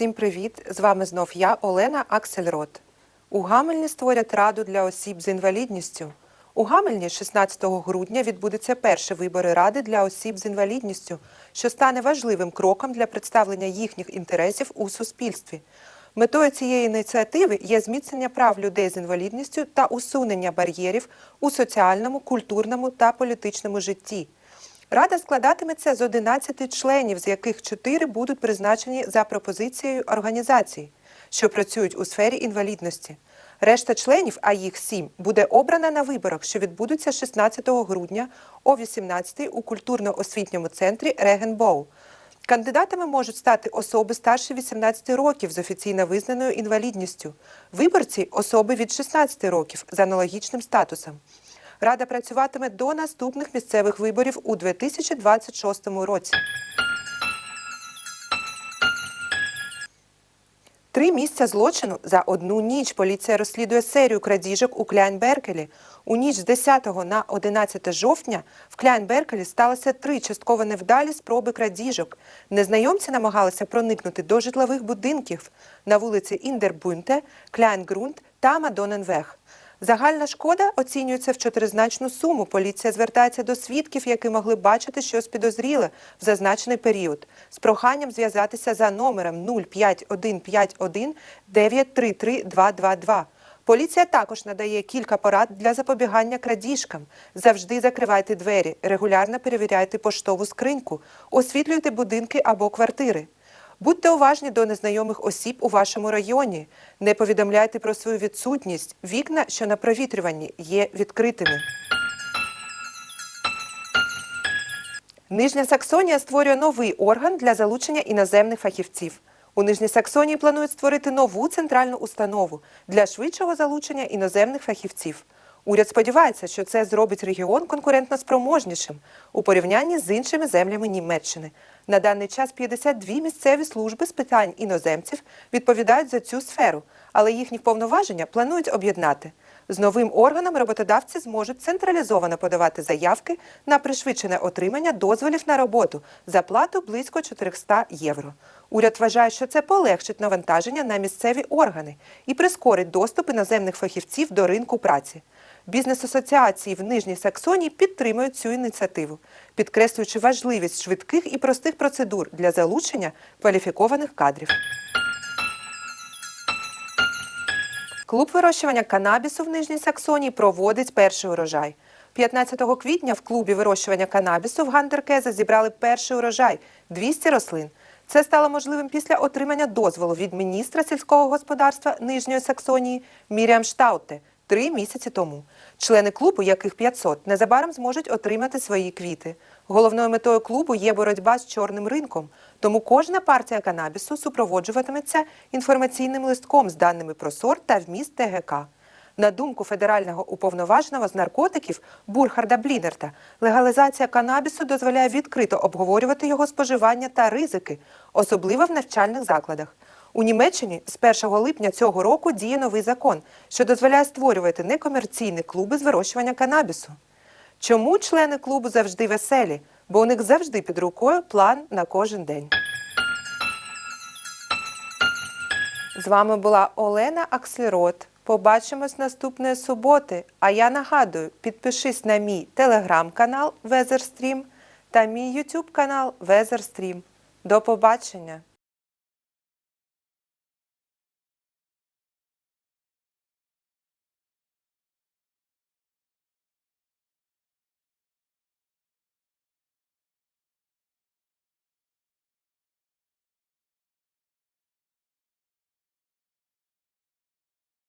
Всім привіт! З вами знов я, Олена Аксельрот. У Гамельні створять раду для осіб з інвалідністю. У Гамельні 16 грудня відбудуться перші вибори ради для осіб з інвалідністю, що стане важливим кроком для представлення їхніх інтересів у суспільстві. Метою цієї ініціативи є зміцнення прав людей з інвалідністю та усунення бар'єрів у соціальному, культурному та політичному житті. Рада складатиметься з 11 членів, з яких 4 будуть призначені за пропозицією організацій, що працюють у сфері інвалідності. Решта членів, а їх 7, буде обрана на виборах, що відбудуться 16 грудня о 18 у культурно-освітньому центрі Регенбоу. Кандидатами можуть стати особи старше 18 років з офіційно визнаною інвалідністю, виборці особи від 16 років з аналогічним статусом. Рада працюватиме до наступних місцевих виборів у 2026 році. Три місця злочину за одну ніч поліція розслідує серію крадіжок у Кляйнберкелі. У ніч з 10 на 11 жовтня в Кляйнберкелі сталося три частково невдалі спроби крадіжок. Незнайомці намагалися проникнути до житлових будинків на вулиці Індербунте, Кляйнгрунт та Мадоненвег. Загальна шкода оцінюється в чотиризначну суму. Поліція звертається до свідків, які могли бачити щось підозріле в зазначений період, з проханням зв'язатися за номером 05151 933 222. Поліція також надає кілька порад для запобігання крадіжкам. Завжди закривайте двері, регулярно перевіряйте поштову скриньку, освітлюйте будинки або квартири. Будьте уважні до незнайомих осіб у вашому районі. Не повідомляйте про свою відсутність. Вікна, що на провітрюванні, є відкритими. Нижня Саксонія створює новий орган для залучення іноземних фахівців. У Нижній Саксонії планують створити нову центральну установу для швидшого залучення іноземних фахівців. Уряд сподівається, що це зробить регіон конкурентно спроможнішим у порівнянні з іншими землями Німеччини. На даний час 52 місцеві служби з питань іноземців відповідають за цю сферу, але їхні повноваження планують об'єднати. З новим органом роботодавці зможуть централізовано подавати заявки на пришвидшене отримання дозволів на роботу за плату близько 400 євро. Уряд вважає, що це полегшить навантаження на місцеві органи і прискорить доступ іноземних фахівців до ринку праці. Бізнес-асоціації в Нижній Саксонії підтримують цю ініціативу, підкреслюючи важливість швидких і простих процедур для залучення кваліфікованих кадрів. Клуб вирощування канабісу в Нижній Саксонії проводить перший урожай. 15 квітня в клубі вирощування канабісу в Гандеркезе зібрали перший урожай 200 рослин. Це стало можливим після отримання дозволу від міністра сільського господарства Нижньої Саксонії Міріам Штауте три місяці тому. Члени клубу, яких 500, незабаром зможуть отримати свої квіти. Головною метою клубу є боротьба з чорним ринком, тому кожна партія канабісу супроводжуватиметься інформаційним листком з даними про сорт та вміст ТГК. На думку федерального уповноваженого з наркотиків Бурхарда Блінерта, легалізація канабісу дозволяє відкрито обговорювати його споживання та ризики, особливо в навчальних закладах. У Німеччині з 1 липня цього року діє новий закон, що дозволяє створювати некомерційні клуби з вирощування канабісу. Чому члени клубу завжди веселі? Бо у них завжди під рукою план на кожен день. З вами була Олена Акслерот. Побачимось наступної суботи. А я нагадую, підпишись на мій телеграм-канал Везерстрім та мій ютуб канал Везерстрім. До побачення!